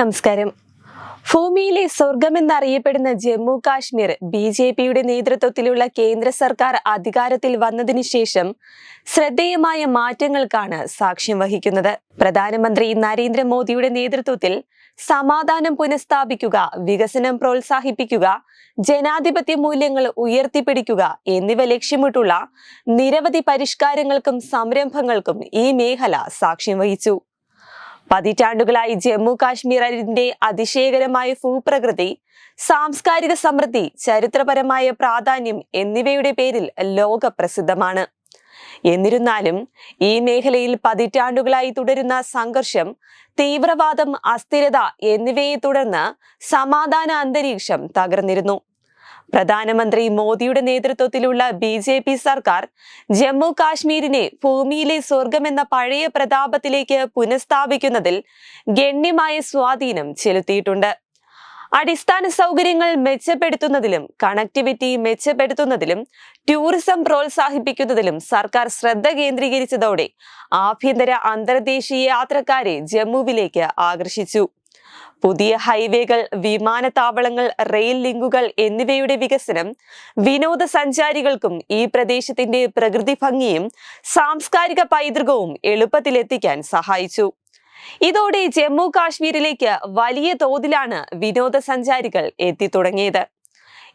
നമസ്കാരം. ഭൂമിയിലെ സ്വർഗമെന്നറിയപ്പെടുന്ന ജമ്മു കാശ്മീർ ബി ജെ പിയുടെ നേതൃത്വത്തിലുള്ള കേന്ദ്ര സർക്കാർ അധികാരത്തിൽ വന്നതിനു ശേഷം ശ്രദ്ധേയമായ മാറ്റങ്ങൾക്കാണ് സാക്ഷ്യം വഹിക്കുന്നത്. പ്രധാനമന്ത്രി നരേന്ദ്രമോദിയുടെ നേതൃത്വത്തിൽ സമാധാനം പുനഃസ്ഥാപിക്കുക വികസനം പ്രോത്സാഹിപ്പിക്കുക ജനാധിപത്യ മൂല്യങ്ങൾ ഉയർത്തിപ്പിടിക്കുക എന്നിവ ലക്ഷ്യമിട്ടുള്ള നിരവധി പരിഷ്കാരങ്ങൾക്കും സംരംഭങ്ങൾക്കും ഈ മേഖല സാക്ഷ്യം വഹിച്ചു. പതിറ്റാണ്ടുകളായി ജമ്മു കാശ്മീരിന്റെ അതിശയകരമായ ഭൂപ്രകൃതി സാംസ്കാരിക സമൃദ്ധി ചരിത്രപരമായ പ്രാധാന്യം എന്നിവയുടെ പേരിൽ ലോക പ്രസിദ്ധമാണ് എന്നിരുന്നാലും ഈ മേഖലയിൽ പതിറ്റാണ്ടുകളായി തുടരുന്ന സംഘർഷം തീവ്രവാദം അസ്ഥിരത എന്നിവയെ തുടർന്ന് സമാധാന അന്തരീക്ഷം തകർന്നിരുന്നു. പ്രധാനമന്ത്രി മോദിയുടെ നേതൃത്വത്തിലുള്ള ബി ജെ പി സർക്കാർ ജമ്മു കാശ്മീരിനെ ഭൂമിയിലെ സ്വർഗമെന്ന പഴയ പ്രതാപത്തിലേക്ക് പുനഃസ്ഥാപിക്കുന്നതിൽ ഗണ്യമായ സ്വാധീനം ചെലുത്തിയിട്ടുണ്ട്. അടിസ്ഥാന സൗകര്യങ്ങൾ മെച്ചപ്പെടുത്തുന്നതിലും കണക്ടിവിറ്റി മെച്ചപ്പെടുത്തുന്നതിലും ടൂറിസം പ്രോത്സാഹിപ്പിക്കുന്നതിലും സർക്കാർ ശ്രദ്ധ കേന്ദ്രീകരിച്ചതോടെ ആഭ്യന്തര അന്തർദേശീയ യാത്രക്കാരെ ജമ്മുവിലേക്ക് ആകർഷിച്ചു. പുതിയ ഹൈവേകൾ വിമാനത്താവളങ്ങൾ റെയിൽ ലിങ്കുകൾ എന്നിവയുടെ വികസനം വിനോദസഞ്ചാരികൾക്കും ഈ പ്രദേശത്തിന്റെ പ്രകൃതി ഭംഗിയും സാംസ്കാരിക പൈതൃകവും എളുപ്പത്തിലെത്തിക്കാൻ സഹായിച്ചു. ഇതോടെ ജമ്മു കാശ്മീരിലേക്ക് വലിയ തോതിലാണ് വിനോദസഞ്ചാരികൾ എത്തിത്തുടങ്ങിയത്.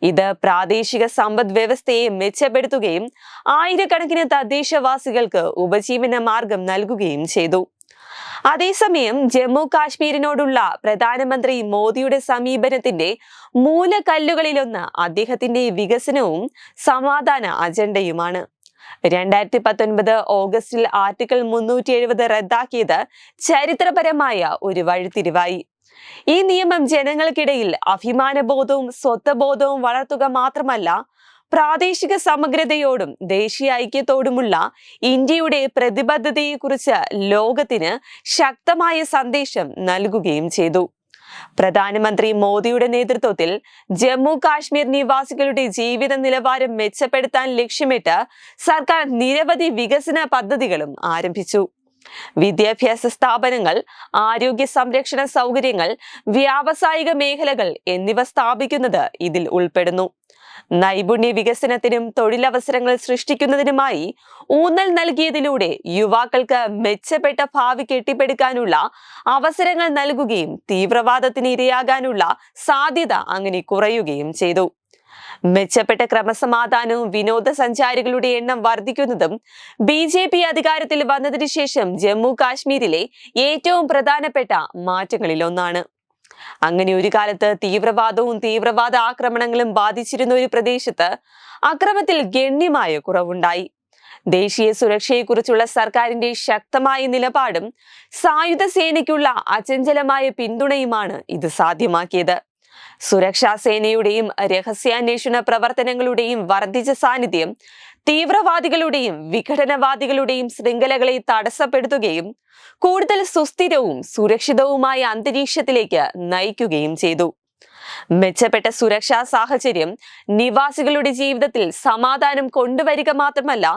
ഇത് പ്രാദേശിക സമ്പദ് വ്യവസ്ഥയെ മെച്ചപ്പെടുത്തുകയും ആയിരക്കണക്കിന് തദ്ദേശവാസികൾക്ക് ഉപജീവന മാർഗം നൽകുകയും ചെയ്തു. അതേസമയം ജമ്മു കാശ്മീരിനോടുള്ള പ്രധാനമന്ത്രി മോദിയുടെ സമീപനത്തിന്റെ മൂലക്കല്ലുകളിലൊന്ന് അദ്ദേഹത്തിന്റെ വികസനവും സമാധാന അജണ്ടയുമാണ്. രണ്ടായിരത്തി പത്തൊൻപത് ഓഗസ്റ്റിൽ ആർട്ടിക്കിൾ മുന്നൂറ്റി എഴുപത് റദ്ദാക്കിയത് ചരിത്രപരമായ ഒരു വഴിത്തിരിവായി. ഈ നിയമം ജനങ്ങൾക്കിടയിൽ അഭിമാനബോധവും സ്വത്വബോധവും വളർത്തുക മാത്രമല്ല പ്രാദേശിക സമഗ്രതയോടും ദേശീയ ഐക്യത്തോടുമുള്ള ഇന്ത്യയുടെ പ്രതിബദ്ധതയെക്കുറിച്ച് ലോകത്തിന് ശക്തമായ സന്ദേശം നൽകുകയും ചെയ്തു. പ്രധാനമന്ത്രി മോദിയുടെ നേതൃത്വത്തിൽ ജമ്മു കാശ്മീർ നിവാസികളുടെ ജീവിത നിലവാരം മെച്ചപ്പെടുത്താൻ ലക്ഷ്യമിട്ട് സർക്കാർ നിരവധി വികസന പദ്ധതികളും ആരംഭിച്ചു. വിദ്യാഭ്യാസ സ്ഥാപനങ്ങൾ ആരോഗ്യ സംരക്ഷണ സൗകര്യങ്ങൾ വ്യാവസായിക മേഖലകൾ എന്നിവ സ്ഥാപിക്കുന്നത് ഇതിൽ ഉൾപ്പെടുന്നു. നൈപുണ്യ വികസനത്തിനും തൊഴിലവസരങ്ങൾ സൃഷ്ടിക്കുന്നതിനുമായി ഊന്നൽ നൽകിയതിലൂടെ യുവാക്കൾക്ക് മെച്ചപ്പെട്ട ഭാവി കെട്ടിപ്പടുക്കാനുള്ള അവസരങ്ങൾ നൽകുകയും തീവ്രവാദത്തിന് ഇരയാകാനുള്ള സാധ്യത അങ്ങനെ കുറയുകയും ചെയ്തു. മെച്ചപ്പെട്ട ക്രമസമാധാനവും വിനോദസഞ്ചാരികളുടെ എണ്ണം വർദ്ധിക്കുന്നതും ബി ജെ പി അധികാരത്തിൽ വന്നതിനു ശേഷം ജമ്മു കാശ്മീരിലെ ഏറ്റവും പ്രധാനപ്പെട്ട മാറ്റങ്ങളിലൊന്നാണ്. അങ്ങനെ ഒരു കാലത്ത് തീവ്രവാദവും തീവ്രവാദ ആക്രമണങ്ങളും ബാധിച്ചിരുന്ന ഒരു പ്രദേശത്ത് അക്രമത്തിൽ ഗണ്യമായ കുറവുണ്ടായി. ദേശീയ സുരക്ഷയെക്കുറിച്ചുള്ള സർക്കാരിന്റെ ശക്തമായ നിലപാടും സായുധ സേനയ്ക്കുള്ള അചഞ്ചലമായ പിന്തുണയുമാണ് ഇത് സാധ്യമാക്കിയത്. സുരക്ഷാ സേനയുടെയും രഹസ്യാന്വേഷണ പ്രവർത്തനങ്ങളുടെയും വർദ്ധിച്ച സാന്നിധ്യം തീവ്രവാദികളുടെയും വിഘടനവാദികളുടെയും ശൃംഖലകളെ തടസ്സപ്പെടുത്തുകയും കൂടുതൽ സുസ്ഥിരവും സുരക്ഷിതവുമായ അന്തരീക്ഷത്തിലേക്ക് നയിക്കുകയും ചെയ്തു. മെച്ചപ്പെട്ട സുരക്ഷാ സാഹചര്യം നിവാസികളുടെ ജീവിതത്തിൽ സമാധാനം കൊണ്ടുവരിക മാത്രമല്ല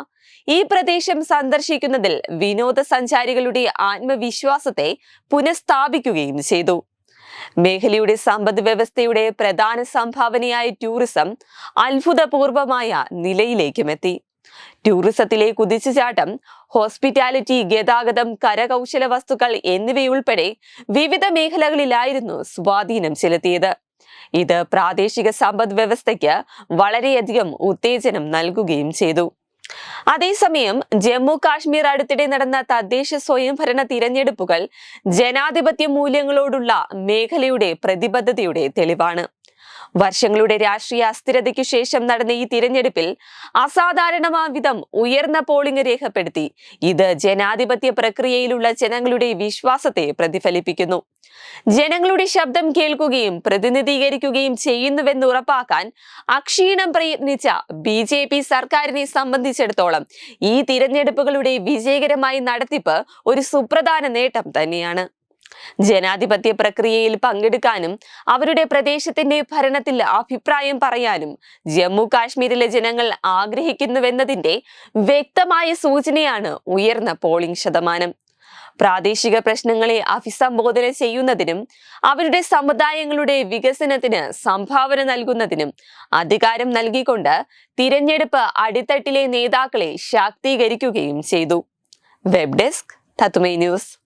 ഈ പ്രദേശം സന്ദർശിക്കുന്നതിൽ വിനോദസഞ്ചാരികളുടെ ആത്മവിശ്വാസത്തെ പുനഃസ്ഥാപിക്കുകയും ചെയ്തു. മേഖലയുടെ സമ്പദ് വ്യവസ്ഥയുടെ പ്രധാന സംഭാവനയായ ടൂറിസം അത്ഭുതപൂർവമായ നിലയിലേക്കും എത്തി. ടൂറിസത്തിലെ കുതിച്ചുചാട്ടം ഹോസ്പിറ്റാലിറ്റി ഗതാഗതം കരകൗശല വസ്തുക്കൾ എന്നിവയുൾപ്പെടെ വിവിധ മേഖലകളിലായിരുന്നു സ്വാധീനം ചെലുത്തിയത്. ഇത് പ്രാദേശിക സമ്പദ് വ്യവസ്ഥയ്ക്ക് വളരെയധികം ഉത്തേജനം നൽകുകയും ചെയ്തു. അതേസമയം ജമ്മു കാശ്മീർ അടുത്തിടെ നടന്ന തദ്ദേശ സ്വയംഭരണ തിരഞ്ഞെടുപ്പുകൾ ജനാധിപത്യ മൂല്യങ്ങളോടുള്ള മേഖലയുടെ പ്രതിബദ്ധതയുടെ തെളിവാണ്. വർഷങ്ങളുടെ രാഷ്ട്രീയ അസ്ഥിരതയ്ക്കു ശേഷം നടന്ന ഈ തിരഞ്ഞെടുപ്പിൽ അസാധാരണമാവിധം ഉയർന്ന പോളിംഗ് രേഖപ്പെടുത്തി. ഇത് ജനാധിപത്യ പ്രക്രിയയിലുള്ള ജനങ്ങളുടെ വിശ്വാസത്തെ പ്രതിഫലിപ്പിക്കുന്നു. ജനങ്ങളുടെ ശബ്ദം കേൾക്കുകയും പ്രതിനിധീകരിക്കുകയും ചെയ്യുന്നുവെന്ന് ഉറപ്പാക്കാൻ അക്ഷീണം പ്രയത്നിച്ച ബി ജെ പി സർക്കാരിനെ സംബന്ധിച്ചിടത്തോളം ഈ തിരഞ്ഞെടുപ്പുകളുടെ വിജയകരമായ നടത്തിപ്പ് ഒരു സുപ്രധാന നേട്ടം തന്നെയാണ്. ജനാധിപത്യ പ്രക്രിയയിൽ പങ്കെടുക്കാനും അവരുടെ പ്രദേശത്തിന്റെ ഭരണത്തിൽ അഭിപ്രായം പറയാനും ജമ്മു കാശ്മീരിലെ ജനങ്ങൾ ആഗ്രഹിക്കുന്നുവെന്നതിന്റെ വ്യക്തമായ സൂചനയാണ് ഉയർന്ന പോളിംഗ് ശതമാനം. പ്രാദേശിക പ്രശ്നങ്ങളെ അഭിസംബോധന ചെയ്യുന്നതിനും അവരുടെ സമുദായങ്ങളുടെ വികസനത്തിന് സംഭാവന നൽകുന്നതിനും അധികാരം നൽകിക്കൊണ്ട് തിരഞ്ഞെടുപ്പ് അടിത്തട്ടിലെ നേതാക്കളെ ശാക്തീകരിക്കുകയും ചെയ്തു. Web desk news